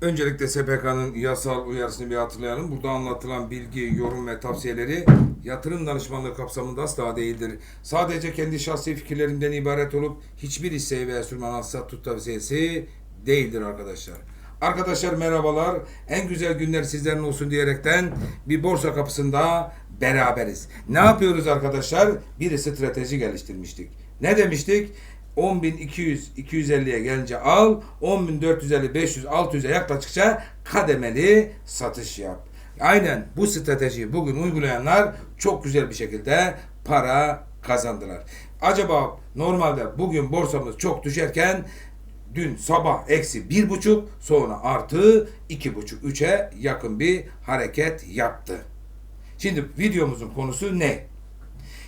Öncelikle SPK'nın yasal uyarısını bir hatırlayalım. Burada anlatılan bilgi, yorum ve tavsiyeleri yatırım danışmanlığı kapsamında asla değildir. Sadece kendi şahsi fikirlerimden ibaret olup hiçbir hisseyi veya sürman satut tavsiyesi değildir arkadaşlar. Arkadaşlar merhabalar. En güzel günler sizlerin olsun diyerekten bir borsa kapısında beraberiz. Ne yapıyoruz arkadaşlar? Bir strateji geliştirmiştik. Ne demiştik? 10.200 250'ye gelince al, 10.450 500 600'e yaklaştıkça kademeli satış yap. Aynen bu stratejiyi bugün uygulayanlar çok güzel bir şekilde para kazandılar. Acaba normalde bugün borsamız çok düşerken dün sabah eksi bir buçuk sonra artı iki buçuk üçe yakın bir hareket yaptı. Şimdi videomuzun konusu ne?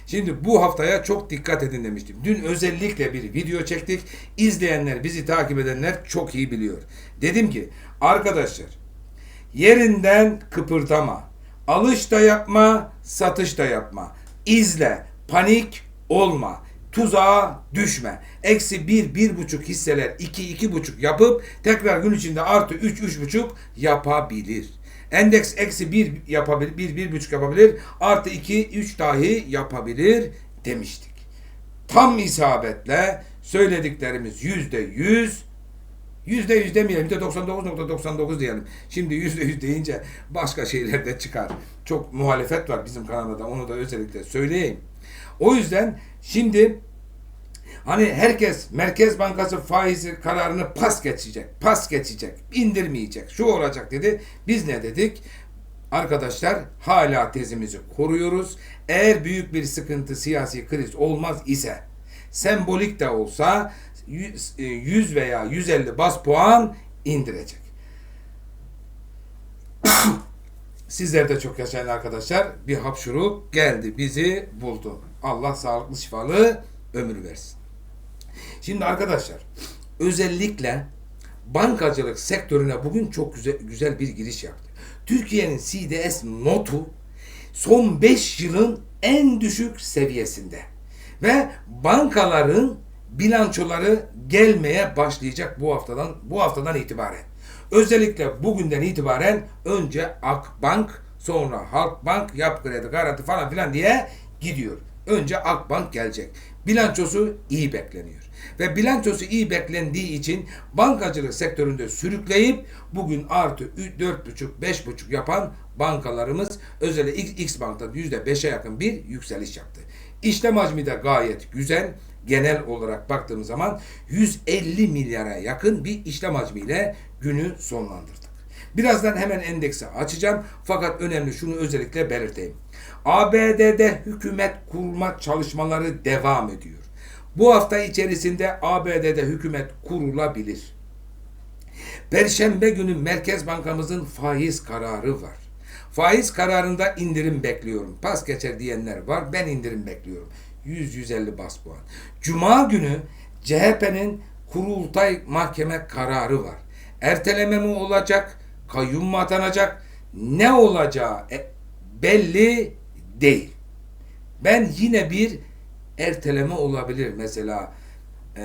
Şimdi bu haftaya çok dikkat edin demiştim. Dün özellikle bir video çektik. İzleyenler, bizi takip edenler çok iyi biliyor. Dedim ki arkadaşlar yerinden kıpırdama. Alış da yapma, satış da yapma. İzle, panik olma. Tuzağa düşme. Eksi bir, bir buçuk hisseler iki, iki buçuk yapıp tekrar gün içinde artı üç, üç buçuk yapabilir. Endeks eksi bir yapabilir, bir, bir buçuk yapabilir. Artı iki, üç dahi yapabilir demiştik. Tam isabetle söylediklerimiz yüzde yüz Yüzde yüz demeyelim, yüzde 99.99 diyelim. Şimdi yüzde yüz deyince başka şeyler de çıkar. Çok muhalefet var bizim kanalda da onu da özellikle söyleyeyim. O yüzden şimdi hani herkes Merkez Bankası faizi kararını pas geçecek, pas geçecek, indirmeyecek, şu olacak dedi. Biz ne dedik? Arkadaşlar hala tezimizi koruyoruz. Eğer büyük bir sıkıntı, siyasi kriz olmaz ise sembolik de olsa 100 veya 150 bas puan indirecek. Sizler de çok yaşayın arkadaşlar. Bir hapşuruk geldi bizi buldu. Allah sağlıklı şifalı ömür versin. Şimdi arkadaşlar özellikle bankacılık sektörüne bugün çok güzel, güzel bir giriş yaptı. Türkiye'nin CDS notu son 5 yılın en düşük seviyesinde. Ve bankaların bilançoları gelmeye başlayacak bu haftadan bu haftadan itibaren. Özellikle bugünden itibaren önce Akbank, sonra Halkbank, Yap Kredi, Garanti falan filan diye gidiyor. Önce Akbank gelecek. Bilançosu iyi bekleniyor. Ve bilançosu iyi beklendiği için bankacılık sektöründe sürükleyip bugün artı 4,5-5,5 yapan bankalarımız özellikle X Bank'ta %5'e yakın bir yükseliş yaptı. İşlem hacmi de gayet güzel genel olarak baktığımız zaman 150 milyara yakın bir işlem hacmiyle günü sonlandırdık. Birazdan hemen endeksi açacağım fakat önemli şunu özellikle belirteyim. ABD'de hükümet kurma çalışmaları devam ediyor. Bu hafta içerisinde ABD'de hükümet kurulabilir. Perşembe günü Merkez Bankamızın faiz kararı var. Faiz kararında indirim bekliyorum. Pas geçer diyenler var. Ben indirim bekliyorum. 100-150 bas puan. Cuma günü CHP'nin kurultay mahkeme kararı var. Erteleme mi olacak? Kayyum mu atanacak? Ne olacağı e, belli değil. Ben yine bir erteleme olabilir. Mesela e,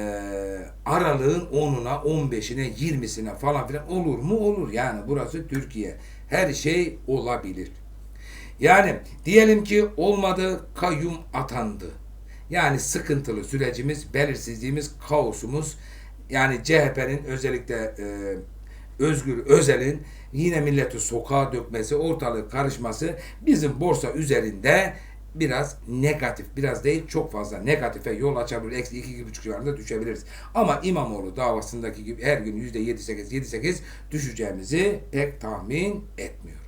aralığın 10'una, 15'ine, 20'sine falan filan olur mu? Olur. Yani burası Türkiye. Her şey olabilir. Yani diyelim ki olmadı kayyum atandı. Yani sıkıntılı sürecimiz, belirsizliğimiz, kaosumuz yani CHP'nin özellikle e, Özgür Özel'in yine milleti sokağa dökmesi, ortalığı karışması bizim borsa üzerinde biraz negatif, biraz değil çok fazla negatife yol açabilir. Eksi iki, iki buçuk civarında düşebiliriz. Ama İmamoğlu davasındaki gibi her gün yüzde yedi sekiz, yedi sekiz düşeceğimizi pek tahmin etmiyorum.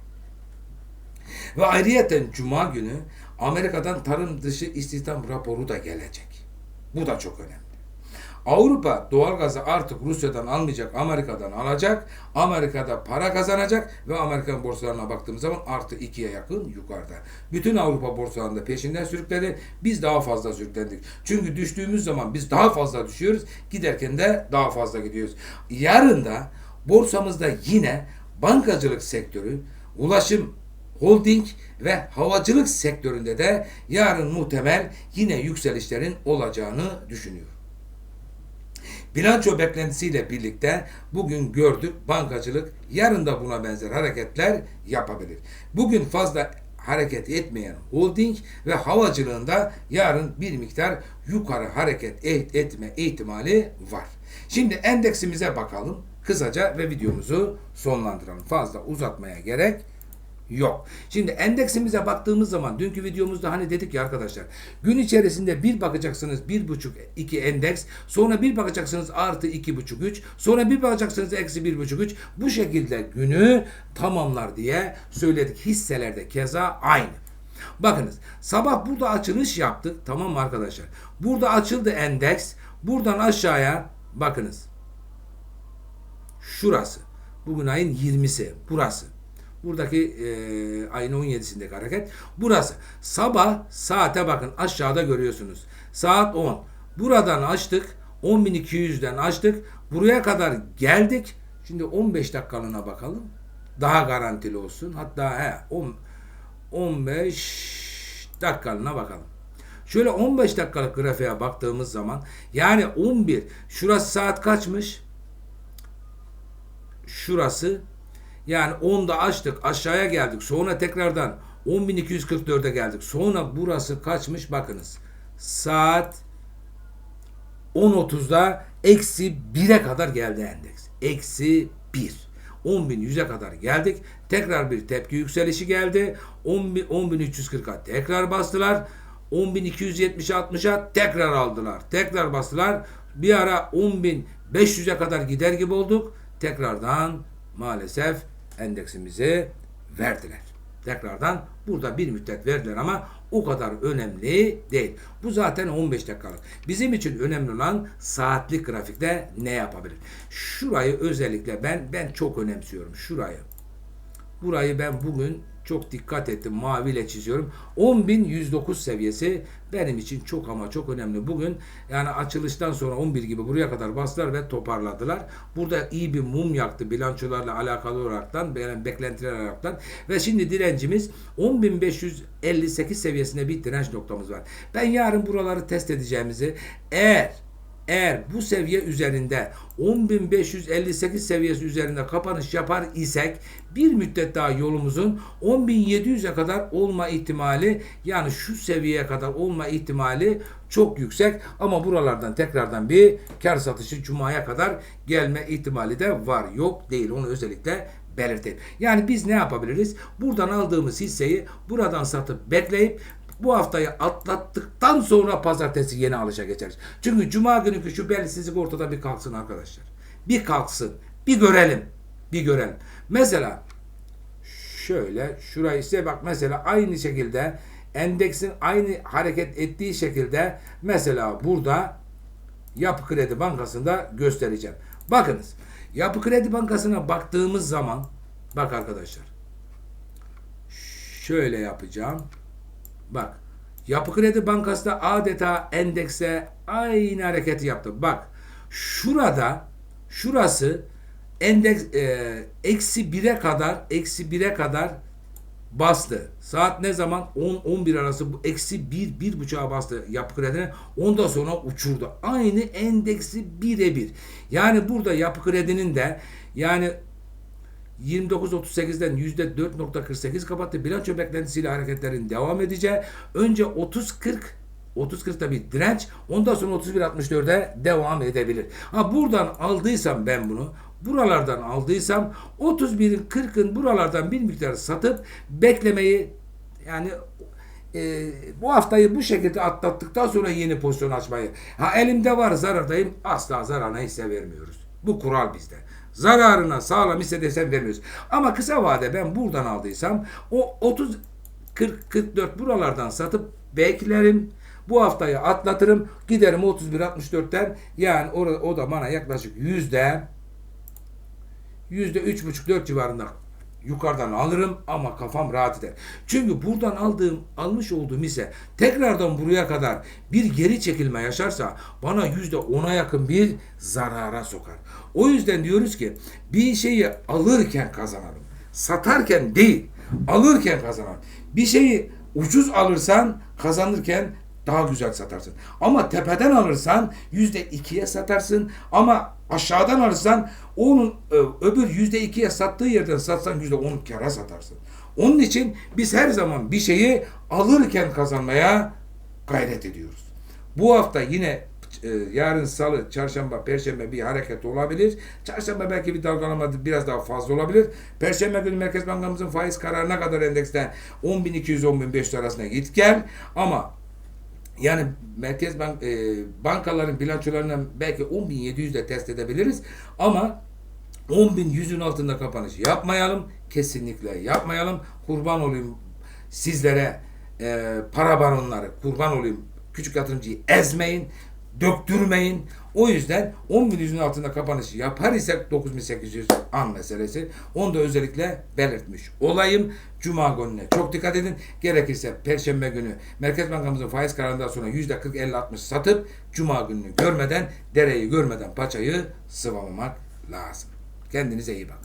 Ve ayrıyeten Cuma günü Amerika'dan tarım dışı istihdam raporu da gelecek. Bu da çok önemli. Avrupa doğalgazı artık Rusya'dan almayacak, Amerika'dan alacak. Amerika'da para kazanacak ve Amerikan borsalarına baktığımız zaman artı ikiye yakın yukarıda. Bütün Avrupa borsalarında peşinden sürükledi. Biz daha fazla sürüklendik. Çünkü düştüğümüz zaman biz daha fazla düşüyoruz. Giderken de daha fazla gidiyoruz. Yarın da borsamızda yine bankacılık sektörü, ulaşım holding ve havacılık sektöründe de yarın muhtemel yine yükselişlerin olacağını düşünüyorum. Bilanço beklentisiyle birlikte bugün gördük bankacılık yarın da buna benzer hareketler yapabilir. Bugün fazla hareket etmeyen holding ve havacılığında yarın bir miktar yukarı hareket et- etme ihtimali var. Şimdi endeksimize bakalım kısaca ve videomuzu sonlandıralım. Fazla uzatmaya gerek yok. Şimdi endeksimize baktığımız zaman dünkü videomuzda hani dedik ya arkadaşlar gün içerisinde bir bakacaksınız bir buçuk iki endeks sonra bir bakacaksınız artı iki buçuk üç sonra bir bakacaksınız eksi bir buçuk üç bu şekilde günü tamamlar diye söyledik hisselerde keza aynı. Bakınız sabah burada açılış yaptık tamam mı arkadaşlar? Burada açıldı endeks buradan aşağıya bakınız şurası. Bugün ayın 20'si. Burası. Buradaki e, ayın 17'sindeki hareket. Burası. Sabah saate bakın aşağıda görüyorsunuz. Saat 10. Buradan açtık. 10.200'den açtık. Buraya kadar geldik. Şimdi 15 dakikalığına bakalım. Daha garantili olsun. Hatta he, 10, 15 dakikalığına bakalım. Şöyle 15 dakikalık grafiğe baktığımız zaman yani 11 şurası saat kaçmış? şurası yani 10'da açtık aşağıya geldik sonra tekrardan 10.244'e geldik. Sonra burası kaçmış bakınız. Saat 10.30'da eksi 1'e kadar geldi endeks. Eksi 1 10.100'e kadar geldik. Tekrar bir tepki yükselişi geldi. 10.000 10.340'a tekrar bastılar. 10.270'e 60'a tekrar aldılar. Tekrar bastılar. Bir ara 10.500'e kadar gider gibi olduk. Tekrardan maalesef endeksimizi verdiler. Tekrardan burada bir müddet verdiler ama o kadar önemli değil. Bu zaten 15 dakikalık. Bizim için önemli olan saatlik grafikte ne yapabilir? Şurayı özellikle ben ben çok önemsiyorum. Şurayı. Burayı ben bugün çok dikkat ettim. Maviyle çiziyorum. 10.109 seviyesi benim için çok ama çok önemli. Bugün yani açılıştan sonra 11 gibi buraya kadar bastılar ve toparladılar. Burada iyi bir mum yaktı bilançolarla alakalı olaraktan, yani beklentiler olaraktan ve şimdi direncimiz 10.558 seviyesinde bir direnç noktamız var. Ben yarın buraları test edeceğimizi eğer eğer bu seviye üzerinde 10.558 seviyesi üzerinde kapanış yapar isek bir müddet daha yolumuzun 10.700'e kadar olma ihtimali yani şu seviyeye kadar olma ihtimali çok yüksek ama buralardan tekrardan bir kar satışı cumaya kadar gelme ihtimali de var. Yok değil onu özellikle belirteyim. Yani biz ne yapabiliriz? Buradan aldığımız hisseyi buradan satıp bekleyip bu haftayı atlattıktan sonra pazartesi yeni alışa geçeriz. Çünkü cuma günkü şu belirsizlik ortada bir kalksın arkadaşlar. Bir kalksın. Bir görelim. Bir görelim. Mesela şöyle şurayı size bak mesela aynı şekilde endeksin aynı hareket ettiği şekilde mesela burada Yapı Kredi Bankası'nda göstereceğim. Bakınız. Yapı Kredi Bankası'na baktığımız zaman bak arkadaşlar. Şöyle yapacağım. Bak. Yapı Kredi Bankası da adeta endekse aynı hareketi yaptı. Bak. Şurada şurası endeks e, eksi 1'e kadar eksi 1'e kadar bastı. Saat ne zaman? 10-11 arası bu eksi 1 1.5'a bastı yapı kredine. Ondan sonra uçurdu. Aynı endeksi birebir. Yani burada yapı kredinin de yani 29.38'den %4.48 kapattı. Bilanço beklentisiyle hareketlerin devam edeceği. Önce 30.40 30.40'da bir direnç. Ondan sonra 31.64'e devam edebilir. Ha buradan aldıysam ben bunu buralardan aldıysam 31'in 40'ın buralardan bir miktar satıp beklemeyi yani e, bu haftayı bu şekilde atlattıktan sonra yeni pozisyon açmayı. Ha elimde var zarardayım asla zararına hisse vermiyoruz. Bu kural bizde. Zararına sağlam hisse desem vermiyoruz. Ama kısa vade ben buradan aldıysam o 30 40 44 buralardan satıp beklerim. Bu haftayı atlatırım. Giderim 31.64'ten yani o, o da bana yaklaşık yüzde yüzde üç buçuk dört civarında yukarıdan alırım ama kafam rahat eder. Çünkü buradan aldığım, almış olduğum hisse tekrardan buraya kadar bir geri çekilme yaşarsa bana yüzde ona yakın bir zarara sokar. O yüzden diyoruz ki bir şeyi alırken kazanalım. Satarken değil, alırken kazanalım. Bir şeyi ucuz alırsan kazanırken daha güzel satarsın. Ama tepeden alırsan yüzde ikiye satarsın ama aşağıdan alırsan onun ö- öbür yüzde ikiye sattığı yerden satsan yüzde on kara satarsın. Onun için biz her zaman bir şeyi alırken kazanmaya gayret ediyoruz. Bu hafta yine e, yarın salı, çarşamba, perşembe bir hareket olabilir. Çarşamba belki bir dalgalanma biraz daha fazla olabilir. Perşembe günü Merkez Bankamızın faiz kararına kadar endeksten 10.200-10.500 arasında git gel. Ama yani Merkez Bank e, bankaların bilançolarından belki 10.700 de test edebiliriz ama 10.100'ün altında kapanış yapmayalım. Kesinlikle yapmayalım. Kurban olayım sizlere e, para baronları kurban olayım. Küçük yatırımcıyı ezmeyin, döktürmeyin. O yüzden 10.100'ün altında kapanış yapar isek 9.800 an meselesi. Onu da özellikle belirtmiş olayım. Cuma gününe çok dikkat edin. Gerekirse Perşembe günü Merkez Bankamızın faiz kararından sonra %40-50-60 satıp Cuma gününü görmeden, dereyi görmeden paçayı sıvamamak lazım. Kendinize iyi bakın.